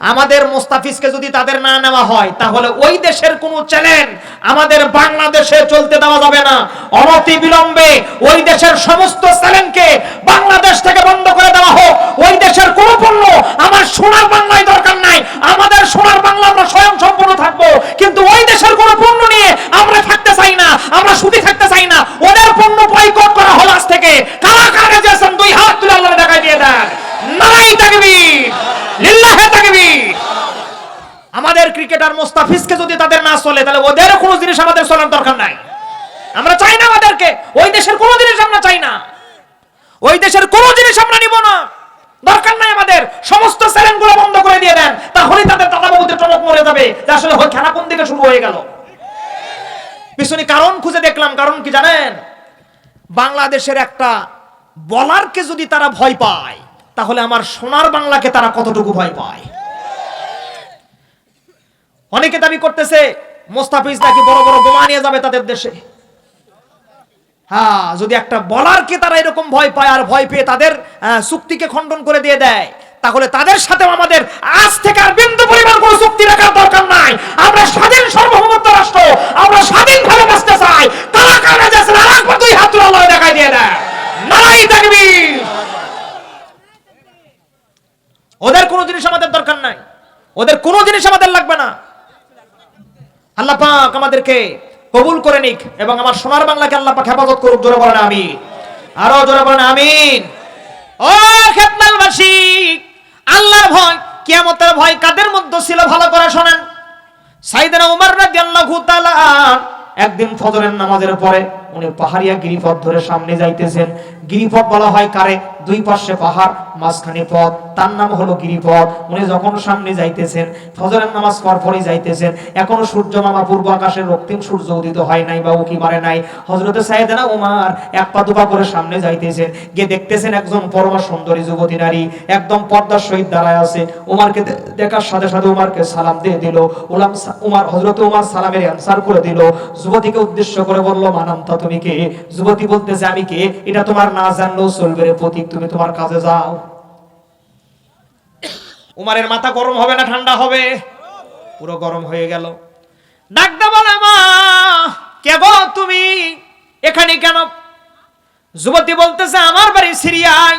আমাদের মোস্তাফিজকে যদি তাদের না নেওয়া হয়, তাহলে ওই দেশের কোনো চ্যালেঞ্জ আমাদের বাংলাদেশে চলতে দেওয়া যাবে না। অনতি বিলম্বে ওই দেশের সমস্ত চ্যালেঞ্জকে বাংলাদেশ থেকে বন্ধ করে দেওয়া হোক। ওই দেশের কোন পণ্য আমার সোনার বাংলায় দরকার নাই। আমাদের সোনার বাংলা আমরা স্বয়ং সম্পূর্ণ থাকব। কিন্তু ওই দেশের কোন পণ্য নিয়ে আমরা থাকতে চাই না, আমরা সুখী থাকতে চাই না। ওদের পণ্য বয়কট করা হলো আজ থেকে। কারা কারা যেছেন দুই হাত তুলে আল্লাহ দেখাই দিয়ে দেন। নাই তাকবীর লিল্লাহে তাকবীর আমাদের ক্রিকেটার মোস্তাফিজকে যদি তাদের না চলে, তাহলে ওদের কোনো জিনিস আমাদের চলার দরকার নাই। আমরা চাই না আমাদেরকে ওই দেশের কোনো জিনিস আমরা চাই না। ওই দেশের কোনো জিনিস আমরা নিব না। দরকার নাই আমাদের। সমস্ত চ্যানেলগুলো বন্ধ করে দিয়ে দেন। তাহলেই তাদের দাদা বাবুদের টনক মরে যাবে। যে আসলে খেলা কোন দিকে শুরু হয়ে গেল। পিছনে কারণ খুঁজে দেখলাম। কারণ কি জানেন? বাংলাদেশের একটা বলারকে যদি তারা ভয় পায়, তাহলে আমার সোনার বাংলাকে তারা কতটুকু ভয় পায়? অনেকে দাবি করতেছে, মোস্তাফিজ নাকি বড় বড় বোমা নিয়ে যাবে তাদের দেশে। হ্যাঁ যদি একটা বলারকে তারা এরকম ভয় পায় আর ভয় পেয়ে তাদের চুক্তিকে খণ্ডন করে দিয়ে দেয়, তাহলে তাদের সাথেও আমাদের আজ থেকে আর বিন্দু পরিমাণ কোনো চুক্তি রাখার দরকার নাই। আমরা স্বাধীন সার্বভৌমত্ব রাষ্ট্র, আমরা স্বাধীনভাবে বাঁচতে চাই। তারা কারণে যাচ্ছে আর একবার দুই হাত তুলে আল্লাহ দেখাই দিয়ে দেয়। নাই তাকবীর। ওদের কোনো জিনিস আমাদের দরকার নাই। ওদের কোনো জিনিস আমাদের লাগবে না। আল্লাহ পাক আমাদেরকে কবুল করে নিক এবং আমার সোনার বাংলাকে আল্লাহ পাক হেফাজত করুক, জোরে বলেন আমি আরও জোরে বলেন আমিন। ও খেতনালবাসী আল্লাহর ভয়, কিয়ামতের ভয় কাদের মধ্যে ছিল ভালো করে শোনেন। সাইদানা উমর রাদিয়াল্লাহু তাআলা, একদিন ফজরের নামাজের পরে উনি পাহাড়িয়া গিরিপথ ধরে সামনে যাইতেছেন। গিরিপথ বলা হয় কারে? দুই পাশে পাহাড়, মাঝখানে পথ। তার নাম হলো গিরিপথ। উনি যখন সামনে যাইতেছেন, ফজরের নামাজ পর পরই যাইতেছেন, এখনও সূর্য মামা পূর্ব আকাশে রক্তিম সূর্য উদিত হয় নাই বা উকি মারে নাই। হজরতে সাইদানা উমার এক পা দুপা করে সামনে যাইতেছেন, গিয়ে দেখতেছেন একজন পরমা সুন্দরী যুবতী নারী একদম পর্দার সহিত দাঁড়ায় আছে। উমারকে দেখার সাথে সাথে উমারকে সালাম দিয়ে দিল। উলাম উমার হজরত উমার সালামের অ্যান্সার করে দিল। যুবতীকে উদ্দেশ্য করে বলল, মানান্তা তুমি কে? যুবতী বলতেছে, আমি কে? এটা তোমার না জানলেও চলবে রে প্রতীক, তুমি তোমার কাজে যাও। উমারের মাথা গরম হবে না, ঠান্ডা হবে? পুরো গরম হয়ে গেল। বলে মা তুমি? এখানে কেন? যুবতী বলতেছে, আমার বাড়ি সিরিয়ায়।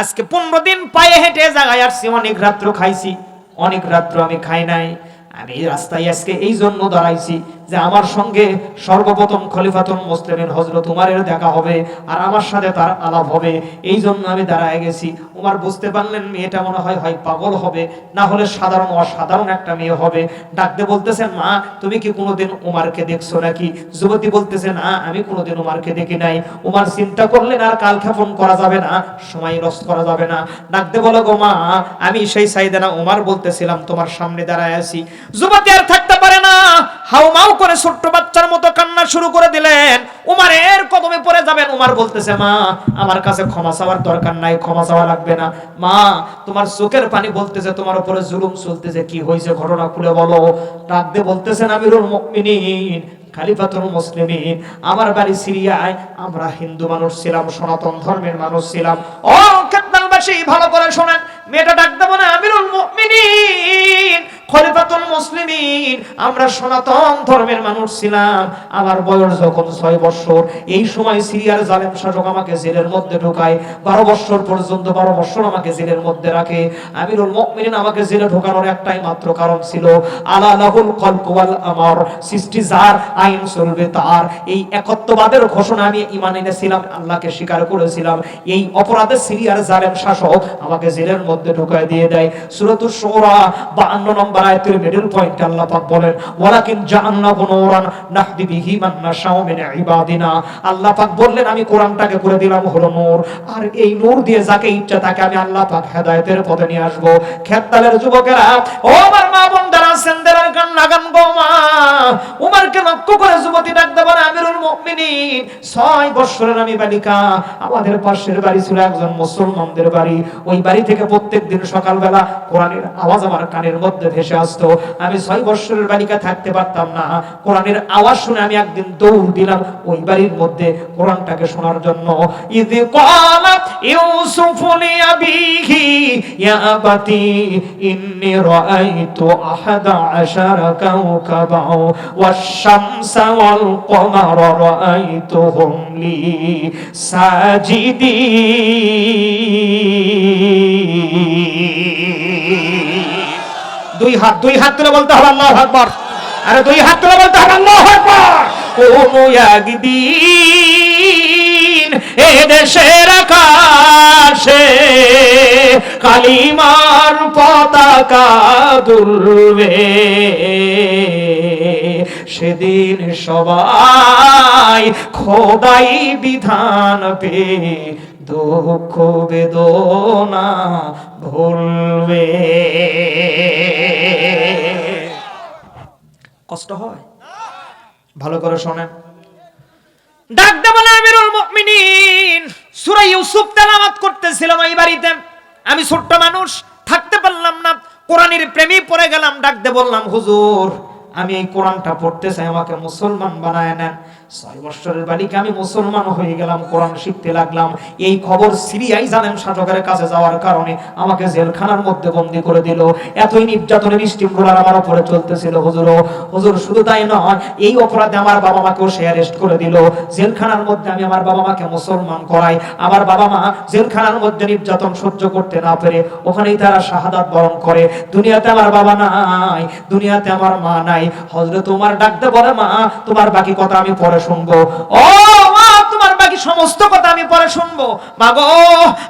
আজকে পনেরো দিন পায়ে হেঁটে জায়গায় আসছি, অনেক রাত্র খাইছি। অনেক রাত্র আমি খাই নাই। আমি রাস্তায় আজকে এই জন্য দাঁড়াইছি যে আমার সঙ্গে সর্বপ্রথম খলিফাতুল মুসলিমিন হজরত উমারের দেখা হবে আর আমার সাথে তার আলাপ হবে। এই জন্য আমি দাঁড়ায় গেছি। উমার বুঝতে পারলেন মেয়েটা মনে হয় হয় পাগল হবে, না হলে সাধারণ অসাধারণ একটা মেয়ে হবে। ডাকতে বলতেছেন মা, তুমি কি কোনোদিন উমারকে দেখছ নাকি? যুবতী বলতেছে, না, আমি কোনোদিন উমারকে দেখি নাই। উমার চিন্তা করলেন, আর কাল ক্ষেপণ করা যাবে না, সময় রস করা যাবে না। ডাকতে বলো, গো মা, আমি সেই সাইদানা উমার বলতেছিলাম, তোমার সামনে দাঁড়ায় আছি। যুবতী আর থাকতে পারে না। হাউমাউ করে ছোট্ট বাচ্চার মতো কান্না শুরু করে দিলেন। উমারের কদমে পড়ে যাবেন। উমার বলতেছে, মা, আমার কাছে ক্ষমা চাওয়ার দরকার নাই, ক্ষমা চাওয়া লাগবে না। মা, তোমার চোখের পানি বলতেছে, তোমার উপরে জুলুম চলতেছে। কি হয়েছে ঘটনা খুলে বলো। ডাক দিয়ে বলতেছেন আমিরুল মুমিনিন, খালিফাতুল মুসলিমিন, আমার বাড়ি সিরিয়ায় আমরা হিন্দু মানুষ ছিলাম, সনাতন ধর্মের মানুষ ছিলাম। ও কেতনালবাসী, ভালো করে শোনেন। মেয়েটা ডাক দেবো না আমিরুল মুমিনিন খলিফাতুল মুসলিমিন, আমরা সনাতন ধর্মের মানুষ ছিলাম। আমার বয়স যখন ছয় বছর, এই সময় সিরিয়ার জালেম শাসক আমাকে জেলের মধ্যে ঢোকায়। বারো বছর পর্যন্ত, বারো বছর আমাকে জেলের মধ্যে রাখে। আমিরুল মুমিনিন আমাকে জেলে ঢোকানোর একটাই মাত্র কারণ ছিল, আলা লাহুল খলকু ওয়াল আমর। সৃষ্টি যার, আইন চলবে তার। এই একত্ববাদের ঘোষণা আমি ইমান এনেছিলাম, আল্লাহকে স্বীকার করেছিলাম। এই অপরাধে সিরিয়ার জালেম শাসক আমাকে জেলের মধ্যে ঢুকায় দিয়ে দেয়। সূরাতুশ শুরা 52 নম্বর আয়াতের মিডল পয়েন্টে আল্লাহ পাক বলেন, ওয়ালাকিন জাআলনা বুনুরান নাহদি বিহি মান নাশাউ মিন ইবাদিনা। আল্লাহ পাক বললেন, আমি কোরআনটাকে করে দিলাম হলো নূর। আর এই নূর দিয়ে যাকে ইচ্ছা তাকে আমি আল্লাহ পাক হেদায়েতের পথে নিয়ে আসব। খেতালের যুবকেরা, ও আমার মা বোনরা সেন্দারের গান লাগান গো মা উমারকে লক্ষ্য করে যুবতী ডাক দেবেন আমিরুল মুমিনিন ছয় বছরের আমি বালিকা আমাদের পাশের বাড়ি ছিল একজন মুসলমানদের বাড়ি ওই বাড়ি থেকে প্রত্যেক দিন সকালবেলা কোরআনের আওয়াজ আমার কানের মধ্যে ভেসে আসতো আমি ছয় বছরের বালিকা থাকতে পারতাম না কোরআনের আওয়াজ শুনে আমি একদিন দৌড় দিলাম ওই বাড়ির মধ্যে কোরআনটাকে শোনার জন্য ইদ قالت يوسف لأبيه يا أبتي إني رأيت أحد عشر كوكبا والشمس والقمر رأيتهم لي ساجدين দুই হাত দুই হাত তুলে বলতে হবে আল্লাহ আকবার আরে দুই হাত তুলে বলতে হবে আল্লাহ আকবার কোনো একদিন এ দেশের আকাশে কালিমার পতাকা দুলবে। সেদিন সবাই খোদাই বিধান পে দুঃখ বেদনা ভুলবে। কষ্ট হয়? ভালো করে শোনেন। ডাক দেবলে আমিরুল মুমিনিন। সূরা ইউসুফ তেলাওয়াত করতেছিলাম এই বাড়িতে। আমি ছোট্ট মানুষ, থাকতে পারলাম না। কোরআনের প্রেমী পড়ে গেলাম, ডাক দে বললাম, হুজুর, আমি এই কোরআনটা পড়তে চাই, আমাকে মুসলমান বানায় নেন। ছয় বছরের বালিকা আমি মুসলমান হয়ে গেলাম, কোরআন শিখতে লাগলাম। এই খবর সিরিয়াই জানেন শাসকের কাছে যাওয়ার কারণে আমাকে জেলখানার মধ্যে বন্দি করে দিল। এতই নির্যাতনের স্টিম রোলার আমার উপরে চলতেছিল, হুজুর। হুজুর, শুধু তাই নয়, এই অপরাধে আমার বাবা মাকেও সে অ্যারেস্ট করে দিল। জেলখানার মধ্যে আমি আমার বাবা মাকে মুসলমান করাই। আমার বাবা মা জেলখানার মধ্যে নির্যাতন সহ্য করতে না পেরে ওখানেই তারা শাহাদাত বরণ করে। দুনিয়াতে আমার বাবা নাই, দুনিয়াতে আমার মা নাই। হজরত তোমার ডাকতে বলে, মা, তোমার বাকি কথা আমি পরে শুনব। ও মা, তোমার বাকি সমস্ত কথা আমি পরে শুনব। মা গো,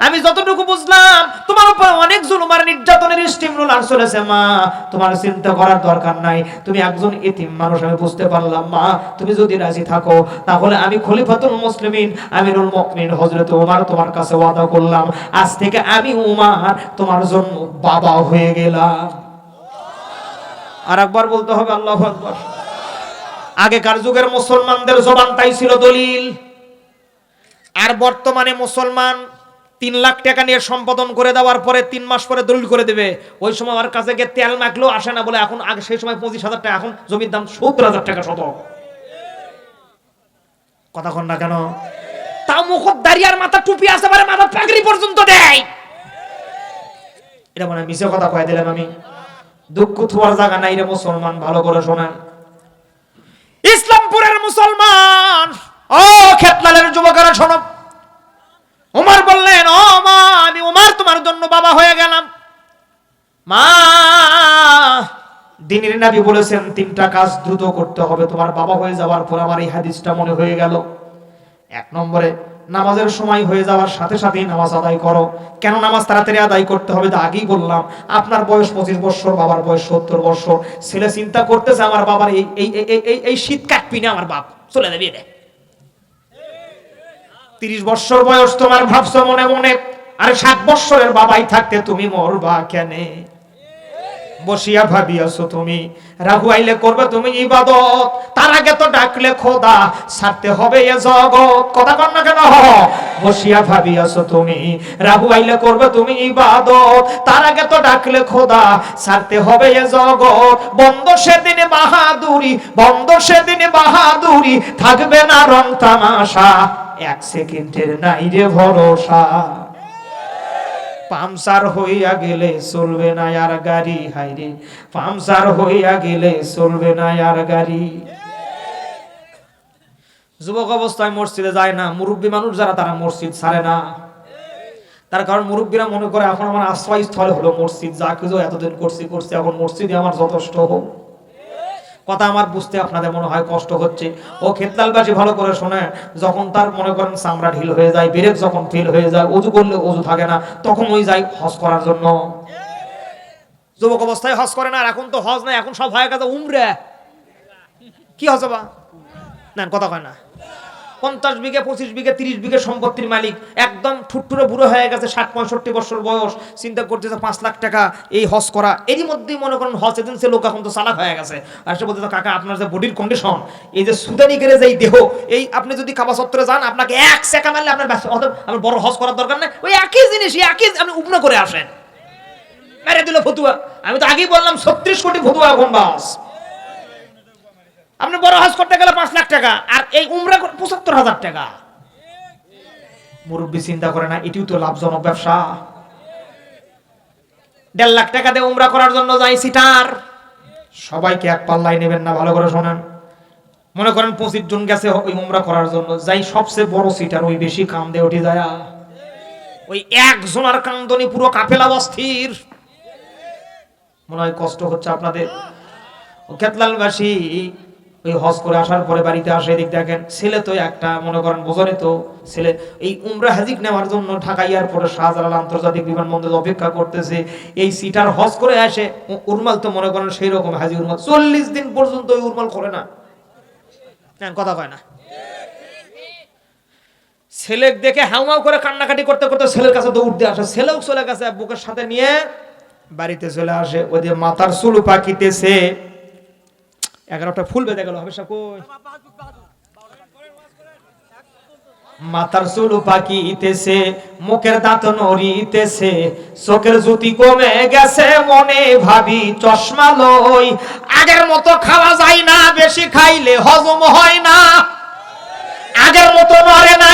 আমি যতটুকু বুঝলাম, তোমার উপর অনেক জুলুম আর নির্যাতনের স্টিম রোলার চলেছে, মা। তোমার চিন্তা করার দরকার নাই। তুমি একজন এতিম মানুষ, আমি বুঝতে পারলাম, মা। তুমি যদি রাজি থাকো, তাহলে আমি খলিফাতুল মুসলিমিন আমিরুল মুমিনিন, হযরত ওমর তোমার কাছে ওয়াদা করলাম। আজ থেকে আমি উমার তোমার জন্য বাবা হয়ে গেলাম। আর একবার বলতে হবে, আল্লাহু আকবার। আগেকার যুগের মুসলমানদের জবান তাই ছিল দলিল। আর বর্তমানে মুসলমান তিন লাখ টাকা নিয়ে সম্পাদন করে দেওয়ার পরে তিন মাস পরে দলিল করে দেবে। ওই সময় আমার কাছে গিয়ে তেল মাখলেও আসে না বলে এখন আগে সেই সময় পঁচিশ হাজার টাকা, এখন জমির দাম সত্তর হাজার টাকা শত। কথা কন না কেন? তাও মুখত দাঁড়িয়ে আর মাথা টুপি আসতে পারে মাথা পাগড়ি পর্যন্ত দেয়। এটা মনে মিশে কথা কয়ে দিলাম আমি। দুঃখ থুয়ার জায়গা নাই রে মুসলমান, ভালো করে শোনেন। ইসলামপুরের মুসলমান। ও খেতলালের যুবকেরা, শোনো। উমার বললেন, ও মা, আমি উমার, তোমার জন্য বাবা হয়ে গেলাম। মা, দিনের নাবি বলেছেন, তিনটা কাজ দ্রুত করতে হবে, তোমার বাবা হয়ে যাওয়ার পর আমার এই হাদিসটা মনে হয়ে গেল। এক নম্বরে নামাজের সময় হয়ে যাওয়ার সাথে সাথেই নামাজ আদায় করো। কেন নামাজ তাড়াতাড়ি আদায় করতে হবে? তা আগেই বললাম। আপনার বয়স পঁচিশ বছর, বাবার বয়স সত্তর বছর। ছেলে চিন্তা করতেছে, আমার বাবার এই এই, এই- শীত কাটবি না আমার বাপ। চলে যাবি রে তিরিশ বছর বয়স তোমার ভাবছ মনে মনে। আরে সাত বছরের বাবাই থাকতে তুমি মরবা কেনে? বসিয়া ভাবিয়াছো তুমি। রাহু আইলে করবে তুমি ইবাদত। তার আগে তো ডাকলে খোদা, ছাড়তে হবে এ জগৎ। কথা কর না কেন? বসিয়া ভাবিয়াছো তুমি। রাহু আইলে করবে তুমি ইবাদত। তার আগে তো ডাকলে খোদা, ছাড়তে হবে এ জগৎ। বন্ধ সেদিনে বাহাদুরি, বন্ধ সেদিনে বাহাদুরি। থাকবে না রং তামাশা। এক সেকেন্ডের নাই রে ভরসা। পামসার হইয়া গেলে চলবে না আর গাড়ি হাইরে পামসার হইয়া গেলে চলবে না আর গাড়ি। যুবক অবস্থায় মসজিদে যায় না, মুরব্বী মানুষ যারা, তারা মসজিদ ছাড়ে না। তার কারণ মুরব্বীরা মনে করে, এখন আমার আশ্রয়স্থল হলো মসজিদ, যা কিছু এতদিন করছি করছি, এখন মসজিদে আমার যথেষ্ট হোক। কথা আমার বুঝতে আপনাদের মনে হয় কষ্ট হচ্ছে। ও খেতলালবাসী ভালো করে শোনে, যখন তার মনে করেন চামড়া ঢিল হয়ে যায়, ব্রেক যখন ফিল হয়ে যায়, উজু করলে উজু থাকে না, তখন ওই যায় হজ করার জন্য। যুবক অবস্থায় হজ করে না, আর এখন তো হজ নাই, এখন সব হয়ে গেছে, উমরে। কি হজবা না কথা কয় না। পঞ্চাশ বিঘে, পঁচিশ বিঘে, তিরিশ বিঘে সম্পত্তির মালিক। একদম ঠুট্টুরে বুড়ো হয়ে গেছে, ষাট, পঁয়ষট্টি বছর বয়স। চিন্তা করতেছে, পাঁচ লাখ টাকা এই হজ করা। এরই মধ্যেই মনে করেন হজ এজেন্সি লোক এখন তো চালাক হয়ে গেছে। আর সে বলতে কাকা, আপনার যে বডির কন্ডিশন এই যে সুদানি করে যে দেহ, এই আপনি যদি কাবা সত্তরে যান, আপনাকে এক সেকা মারলে আপনার ব্যাস, অতএব আমার বড় হজ করার দরকার নেই। ওই একই জিনিস একই আপনি উপনা করে আসেন। মেরে দিল ফতুয়া। আমি তো আগেই বললাম, ছত্রিশ কোটি ফতুয়া এখন বাস। আপনি বড় হজ করতে গেলে পাঁচ লাখ টাকা, আর এই উমরা পঁচাত্তর হাজার টাকা। মুরব্বী চিন্তা করে না, এটিও তো লাভজনক ব্যবসা। দেড় লাখ টাকা দিয়ে উমরা করার জন্য যাই সিটার। সবাইকে এক পাল্লাই নেবেন না, ভালো করে শোনেন। মনে করেন পঁচিশ জন গেছে ওই উমরা করার জন্য, যাই সবচেয়ে বড় সিটার, ওই বেশি কাম দিয়ে উঠে যায়। ওই একজনের কান্দনি পুরো কাফেলা অস্থির। মনে হয় কষ্ট হচ্ছে আপনাদের। ও কেতলালবাসী ওই হজ করে আসার পরে বাড়িতে আসে, এদিক দেখেন ছেলে তো একটা, মনে করেন বোঝনে তো, ছেলে এই উমরা হাজিক নেওয়ার জন্য ঢাকা এয়ারপোর্টে শাহজালাল আন্তর্জাতিক বিমানবন্দরে অপেক্ষা করতেছে। এই সিটার হজ করে আসে উরমাল তো মনে করেন সেই রকম হাজি উরমাল। চল্লিশ দিন পর্যন্ত ওই উরমাল করে না। কথা কয় না? ছেলে দেখে হাউমাউ করে কান্নাকাটি করতে করতে ছেলের কাছে দৌড় দিয়ে আসে। ছেলেও চলে গেছে বুকের সাথে নিয়ে বাড়িতে চলে আসে। যে মাথার চুলু পাকিতেছে। এগারোটা ফুল বেঁধে গেল হবে কই? মাথার চুল পাকিতেছে, মুখের দাঁত নড়িতেছে, চোখের জ্যোতি কমে গেছে মনে ভাবি চশমা লই। আগের মতো খাওয়া যায় না, বেশি খাইলে হজম হয় না। আগের মতো নড়ে না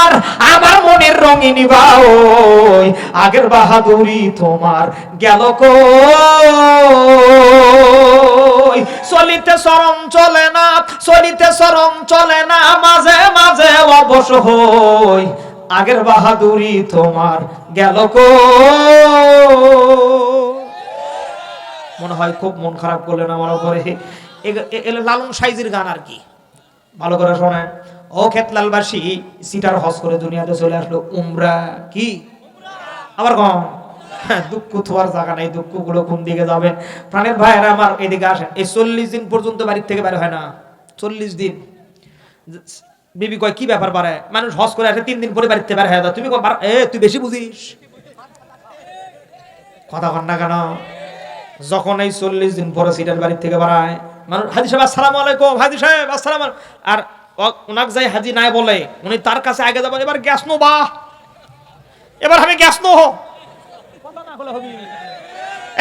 আর, আমার মনের রঙিন বাউই। আগের বাহাদুরি তোমার গেল কই চলিতে সরম চলে না, চলিতে সরম চলে না, মাঝে মাঝে অবশ হই। আগের বাহাদুরি তোমার গেল কই? মনে হয় খুব মন খারাপ করলেন আমার উপরে। লালন সাইজের গান আর কি। ভালো করে শোনেন ও খেতলালবাসী সিটার হজ করে দুনিয়াতে চলে আসলো। উমরা কি? আবার কম। দুঃখ থোয়ার জায়গা নাই দুঃখগুলো কোন দিকে যাবে? প্রাণের ভাইয়েরা আমার এদিকে আসেন। এই চল্লিশ দিন পর্যন্ত বাড়ির থেকে বের হয় না। চল্লিশ দিন। বিবি কয়, কি ব্যাপার পারে মানুষ হজ করে আসে, তিন দিন পরে বাড়িতে বের হয়ে তুমি এ, তুই বেশি বুঝিস? কথা কন না কেন? যখন এই চল্লিশ দিন পরে সিটার বাড়ির থেকে বাড়ায় মানুষ, হাজি সাহেব, আসসালামু আলাইকুম, হাজি সাহেব, আসসালাম আর ওনাকে যাই হাজি নাই বলে, উনি তার কাছে আগে যাবেন, এবার গ্যাস নো বা। এবার আমি গ্যাস নো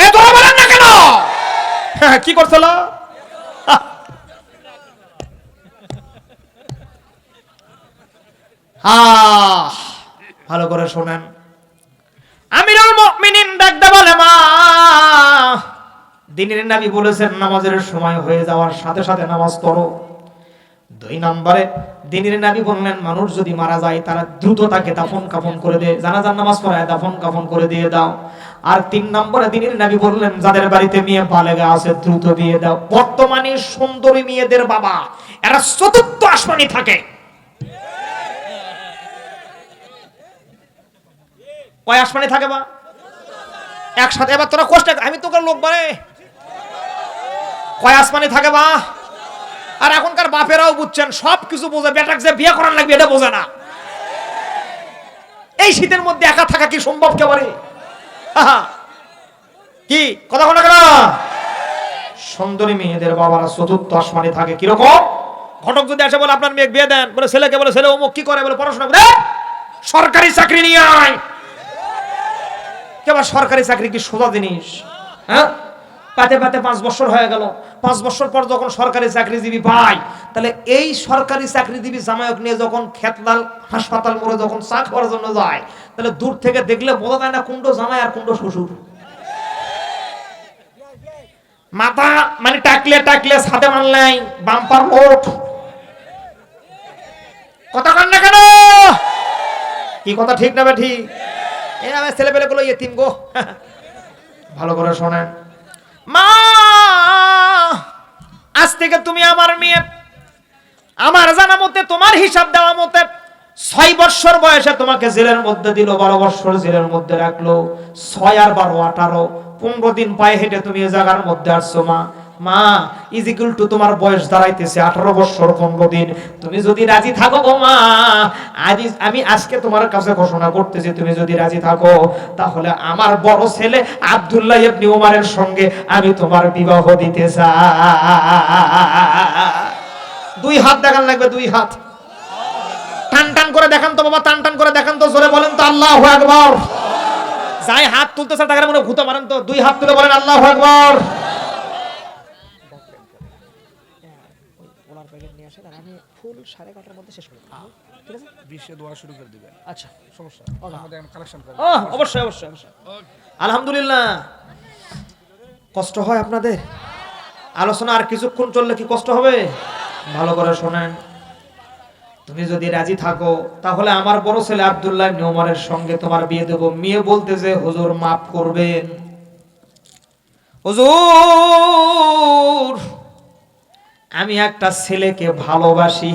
এ তোরা বলেন না কেন? হ্যাঁ, কি করছিল? ভালো করে শোনেন। আমিরুল মুমিনিন ডাকতে বলে মা দিনের নবী বলেছেন নামাজের সময় হয়ে যাওয়ার সাথে সাথে নামাজ পড়ো। দুই নম্বরে, দিনের নবী বললেন, মানুষ যদি মারা যায়, তারা দ্রুত তাকে দাফন কাফন করে দে জানাজার নামাজ পড়ায় দাফন কাফন করে দিয়ে দাও। আর তিন নম্বরে, দিনের নবী বললেন, যাদের বাড়িতে মেয়ে বালেগা আছে, দ্রুত বিয়ে দাও। বর্তমানে সুন্দরী মেয়েদের বাবা, এরা চতুর্থ আসমানি থাকে। কয় আসমানে থাকে বা? একসাথে, এবার তোরা কষ্ট, আমি তোকে লোক বারে কয় আসমানি থাকে বা? আর এখনকার বাপেরাও বুঝছেন, সব কিছু বোঝে। বেটাক যে বিয়ে করার লাগবে, এটা বোঝে না। এই শীতের মধ্যে একা থাকা কি সম্ভব কেবারে। কি? কথা কোনো কেন? সুন্দরী মেয়েদের বাবারা চতুর্থ আসমানে থাকে কীরকম? ঘটক যদি আসে বলে, আপনার মেয়ে বিয়ে দেন। বলে, ছেলেকে বলে, ছেলে অমুক কি করে? বলে, পড়াশোনা করে। সরকারি চাকরি নিয়ে আয়। কেবল সরকারি চাকরি কি সোজা জিনিস? হ্যাঁ? পাতে পাতে পাঁচ বছর হয়ে গেল। পাঁচ বছর পর যখন সরকারি চাকরিজীবী পাই তাহলে এই সরকারি চাকরিজীবী জামায়ক নিয়ে যখন খেতলাল হাসপাতাল মোড়ে যখন চা খাওয়ার জন্য যায়, তাহলে দূর থেকে দেখলে বোঝা যায় না কুণ্ড জামাই আর কুণ্ড শ্বশুর। মাথা মানে টাকলে টাকলে সাথে মানলাই বাম্পার লোট কথা কান না কেন? কি কথা ঠিক না বে ঠিক? এই আমার ছেলে পেলে গুলো ইয়েতিম গো। ভালো করে শোনেন। আজ থেকে তুমি আমার মেয়ে। আমার জানা মতে, তোমার হিসাব দেওয়া মতে, ছয় বৎসর বয়সে তোমাকে জেলের মধ্যে দিল, বারো বৎসর জেলের মধ্যে রাখল, ছয় আর বারো আঠারো। পনেরো দিন পায়ে হেঁটে তুমি এ জায়গার মধ্যে আসছো, মা। মা ইজিকুল টু তোমার বয়স দাঁড়াইতেছে আঠারো বছর পনেরো দিন। তুমি যদি রাজি থাকো গো মা, আজ আমি আজকে তোমার কাছে ঘোষণা করতেছি, তুমি যদি রাজি থাকো, তাহলে আমার বড় ছেলে আব্দুল্লাহ ইবনে উমারের সঙ্গে আমি তোমার বিবাহ দিতে চাই। দুই হাত দেখান লাগবে, দুই হাত। টান টান করে দেখান তো বাবা, টান টান করে দেখান তো, জোরে বলেন তো, আল্লাহ আকবর। যাই হাত তুলতেছে, তাকে মনে ভূত মারেন তো, দুই হাত তুলে বলেন, আল্লাহ আকবর ওনার প্যাকেট নিয়ে আসেন আর আমি ফুল সাড়ে এগারোটার মধ্যে শেষ করে দেবো। ঠিক আছে? বিশে দোয়া শুরু করে দিবেন। আচ্ছা সমস্যা আমাদের কালেকশন করে অবশ্যই অবশ্যই অবশ্যই। আলহামদুলিল্লাহ। কষ্ট হয় আপনাদের? আলোচনা আর কিছুক্ষণ চললে কি কষ্ট হবে? ভালো করে শোনেন। তুমি যদি রাজি থাকো তাহলে আমার বড় ছেলে আব্দুল্লাহ ইবনে ওমরের সঙ্গে তোমার বিয়ে দেব। মেয়ে বলতেছে হুজুর মাফ করবেন। হুজুর আমি একটা ছেলেকে ভালোবাসি।